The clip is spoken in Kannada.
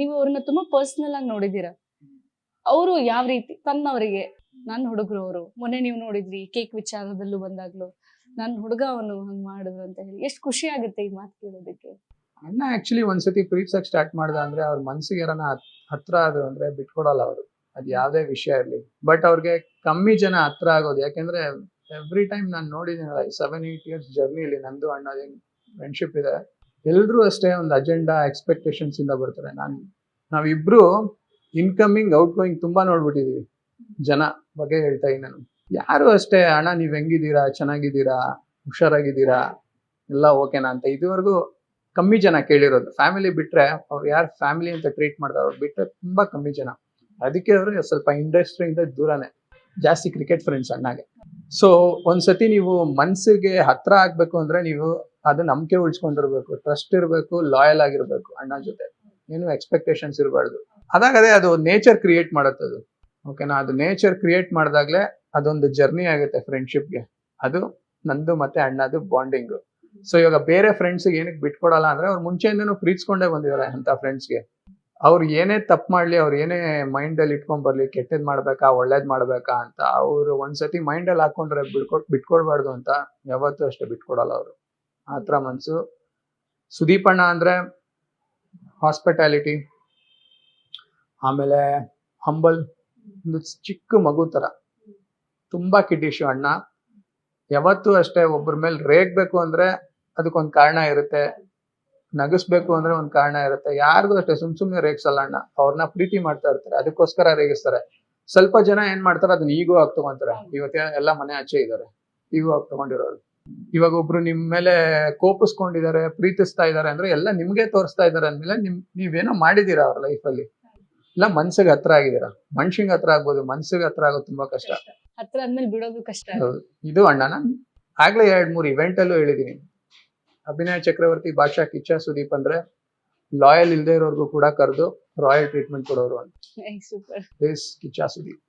ನೀವು ಅವ್ರನ್ನ ತುಂಬಾ ಪರ್ಸನಲ್ ಆಗಿ ನೋಡಿದ್ದೀರಾ. ಅವರು ಯಾವ ರೀತಿ, ತನ್ನವರಿಗೆ ನನ್ನ ಹುಡುಗರು ಅವರು, ಮೊನ್ನೆ ನೀವು ನೋಡಿದ್ರಿ ಕೇಕ್ ವಿಚಾರದಲ್ಲೂ ಬಂದಾಗ್ಲೂ ನನ್ನ ಹುಡುಗ ಅವನು ಹಂಗ್ ಮಾಡಿದ್ರು ಅಂತ ಹೇಳಿ, ಎಷ್ಟು ಖುಷಿ ಆಗುತ್ತೆ ಈ ಮಾತು ಕೇಳೋದಕ್ಕೆ? ಅಣ್ಣ ಆಕ್ಚುಲಿ ಒಂದ್ಸತಿ ಪ್ರೀತ್ಸಕ್ ಸ್ಟಾರ್ಟ್ ಮಾಡ್ದ ಅಂದ್ರೆ ಅವ್ರ ಮನ್ಸಿಗೆ ಯಾರನ್ನ ಹತ್ರ ಆದ್ರು ಅಂದ್ರೆ ಬಿಟ್ಕೊಡಲ್ಲ ಅವರು. ಅದ್ ಯಾವ್ದೇ ವಿಷಯ ಇರ್ಲಿ. ಬಟ್ ಅವ್ರಿಗೆ ಕಮ್ಮಿ ಜನ ಹತ್ರ ಆಗೋದು, ಯಾಕೆಂದ್ರೆ ಎವ್ರಿ ಟೈಮ್ ನಾನು ನೋಡಿದ್ದೀನಲ್ಲ ಸೆವೆನ್ ಏಟ್ ಇಯರ್ಸ್ ಜರ್ನಿಲಿ ನಂದು ಅಣ್ಣ ಫ್ರೆಂಡ್ಶಿಪ್ ಇದೆ. ಎಲ್ರೂ ಅಷ್ಟೇ ಒಂದು ಅಜೆಂಡಾ ಎಕ್ಸ್ಪೆಕ್ಟೇಷನ್ಸ್ ಇಂದ ಬರ್ತಾರೆ. ನಾನು, ನಾವಿಬ್ರು ಇನ್ಕಮಿಂಗ್ ಔಟ್ ಗೋಯಿಂಗ್ ತುಂಬಾ ನೋಡ್ಬಿಟ್ಟಿದೀವಿ, ಜನ ಬಗ್ಗೆ ಹೇಳ್ತಾ ಇದ್ದೀನಿ ನಾನು. ಯಾರು ಅಷ್ಟೇ, ಅಣ್ಣ, ನೀವ್ ಹೆಂಗಿದ್ದೀರಾ? ಚೆನ್ನಾಗಿದ್ದೀರಾ? ಹುಷಾರಾಗಿದ್ದೀರಾ? ಎಲ್ಲ ಓಕೆನಾ? ಅಂತ. ಇದುವರೆಗೂ ಕಮ್ಮಿ ಜನ ಕೇಳಿರೋದು. ಫ್ಯಾಮಿಲಿ ಬಿಟ್ರೆ, ಅವ್ರು ಯಾರು ಫ್ಯಾಮಿಲಿ ಅಂತ ಟ್ರೀಟ್ ಮಾಡ್ತಾರೆ, ಅವ್ರು ಬಿಟ್ರೆ ತುಂಬಾ ಕಮ್ಮಿ ಜನ. ಅದಕ್ಕೆ ಅವರು ಸ್ವಲ್ಪ ಇಂಡಸ್ಟ್ರಿಯಿಂದ ದೂರನೇ. ಜಾಸ್ತಿ ಕ್ರಿಕೆಟ್ ಫ್ರೆಂಡ್ಸ್ ಅಣ್ಣಾಗೆ. ಸೊ ಒಂದ್ಸತಿ ನೀವು ಮನ್ಸಿಗೆ ಹತ್ರ ಆಗ್ಬೇಕು ಅಂದ್ರೆ ನೀವು ಅದು ನಂಬಿಕೆ ಉಳಿಸ್ಕೊಂಡಿರ್ಬೇಕು ಟ್ರಸ್ಟ್ ಇರಬೇಕು ಲಾಯಲ್ ಆಗಿರ್ಬೇಕು ಅಣ್ಣ ಜೊತೆ. ಏನು ಎಕ್ಸ್ಪೆಕ್ಟೇಷನ್ಸ್ ಇರಬಾರ್ದು. ಅದಾಗದೇ ಅದು ನೇಚರ್ ಕ್ರಿಯೇಟ್ ಮಾಡುತ್ತೆ ಅದು. ಓಕೆನಾ ಅದು ನೇಚರ್ ಕ್ರಿಯೇಟ್ ಮಾಡಿದಾಗ್ಲೇ ಅದೊಂದು ಜರ್ನಿ ಆಗುತ್ತೆ ಫ್ರೆಂಡ್ಶಿಪ್ಗೆ ಅದು ನಂದು ಮತ್ತೆ ಅಣ್ಣದು ಬಾಂಡಿಂಗು ಸೊ ಇವಾಗ ಬೇರೆ ಫ್ರೆಂಡ್ಸ್ ಏನಕ್ಕೆ ಬಿಟ್ಕೊಡಲ್ಲ ಅಂದ್ರೆ ಅವ್ರು ಮುಂಚೆಯಿಂದನೂ ಪ್ರೀತಿಸ್ಕೊಂಡೇ ಬಂದಿದ್ದಾರೆ ಅಂತ ಫ್ರೆಂಡ್ಸ್ಗೆ ಅವ್ರು ಏನೇ ತಪ್ಪು ಮಾಡ್ಲಿ, ಅವ್ರು ಏನೇ ಮೈಂಡ್ ಅಲ್ಲಿ ಇಟ್ಕೊಂಡ್ ಬರ್ಲಿ, ಕೆಟ್ಟದ್ ಮಾಡ್ಬೇಕಾ, ಒಳ್ಳೇದ್ ಮಾಡ್ಬೇಕಾ ಅಂತ ಅವ್ರು ಒಂದ್ಸತಿ ಮೈಂಡ್ ಅಲ್ಲಿ ಹಾಕೊಂಡ್ರೆ ಬಿಟ್ಕೊಟ್ ಬಿಟ್ಕೊಡ್ಬಾರ್ದು ಅಂತ ಯಾವತ್ತೂ ಅಷ್ಟೇ ಬಿಟ್ಕೊಡಲ್ಲ ಅವರು. ಆತರ ಮನ್ಸು. ಸುದೀಪಣ್ಣ ಅಂದ್ರೆ ಹಾಸ್ಪಿಟಾಲಿಟಿ ಆಮೇಲೆ ಹಂಬಲ್ ಒಂದು ಚಿಕ್ಕ ಮಗು ತರ ತುಂಬಾ ಕಿಡ್ಡಿಶು ಅಣ್ಣ. ಯಾವತ್ತೂ ಅಷ್ಟೇ ಒಬ್ಬರ ಮೇಲೆ ರೇಗ್ಬೇಕು ಅಂದ್ರೆ ಅದಕ್ಕೊಂದು ಕಾರಣ ಇರುತ್ತೆ. ನಗಿಸ್ಬೇಕು ಅಂದ್ರೆ ಒಂದ್ ಕಾರಣ ಇರುತ್ತೆ. ಯಾರಿಗೂ ಅಷ್ಟೇ ಸುಮ್ ಸುಮ್ನೆ ರೇಗಿಸಲ್ಲ ಅಣ್ಣ. ಅವ್ರನ್ನ ಪ್ರೀತಿ ಮಾಡ್ತಾ ಇರ್ತಾರೆ. ಅದಕ್ಕೋಸ್ಕರ ರೇಗಿಸ್ತಾರೆ. ಸ್ವಲ್ಪ ಜನ ಏನ್ ಮಾಡ್ತಾರೆ ಅದನ್ನ ಈಗೋ ಆಗಿ ತಗೊಂತಾರೆ. ಇವತ್ತೆ ಎಲ್ಲ ಮನೆ ಆಚೆ ಇದ್ದಾರೆ ಈಗೋ ಆಗಿ ತಗೊಂಡಿರೋರು. ಇವಾಗ ಒಬ್ರು ನಿಮ್ ಮೇಲೆ ಕೋಪಿಸ್ಕೊಂಡಿದ್ದಾರೆ ಪ್ರೀತಿಸ್ತಾ ಇದ್ದಾರೆ ಅಂದ್ರೆ ಎಲ್ಲ ನಿಮ್ಗೆ ತೋರಿಸ್ತಾ ಇದಾರೆ ಅಂದ್ಮೇಲೆ ನಿಮ್ ನೀವೇನೋ ಮಾಡಿದೀರಾ ಅವ್ರ ಅಲ್ಲಿ? ಇಲ್ಲ ಮನ್ಸಿಗೆ ಹತ್ರ ಆಗಿದ್ದೀರಾ? ಮನ್ಷಿಗೆ ಹತ್ರ ಆಗ್ಬೋದು. ಮನ್ಸಿಗೆ ಹತ್ರ ಆಗೋದು ತುಂಬಾ ಕಷ್ಟ. ಹತ್ರ ಆದ್ಮೇಲೆ ಬಿಡೋದು ಕಷ್ಟ. ಇದು ಅಣ್ಣ ನಾನು ಆಗ್ಲೇ ಎರಡ್ ಮೂರು ಇವೆಂಟ್ ಅಲ್ಲೂ ಹೇಳಿದೀನಿ. ಅಭಿನಯ ಚಕ್ರವರ್ತಿ ಬಾದ್ಶಾ ಕಿಚ್ಚ ಸುದೀಪ್ ಅಂದ್ರೆ ಲಾಯಲ್ ಇಲ್ದೇ ಇರೋರ್ಗೂ ಕೂಡ ಕರೆದು ರಾಯಲ್ ಟ್ರೀಟ್ಮೆಂಟ್ ಕೊಡೋರು ಅಂತ ಸೂಪರ್ ಪ್ಲೀಸ್ ಕಿಚ್ಚ ಸುದೀಪ್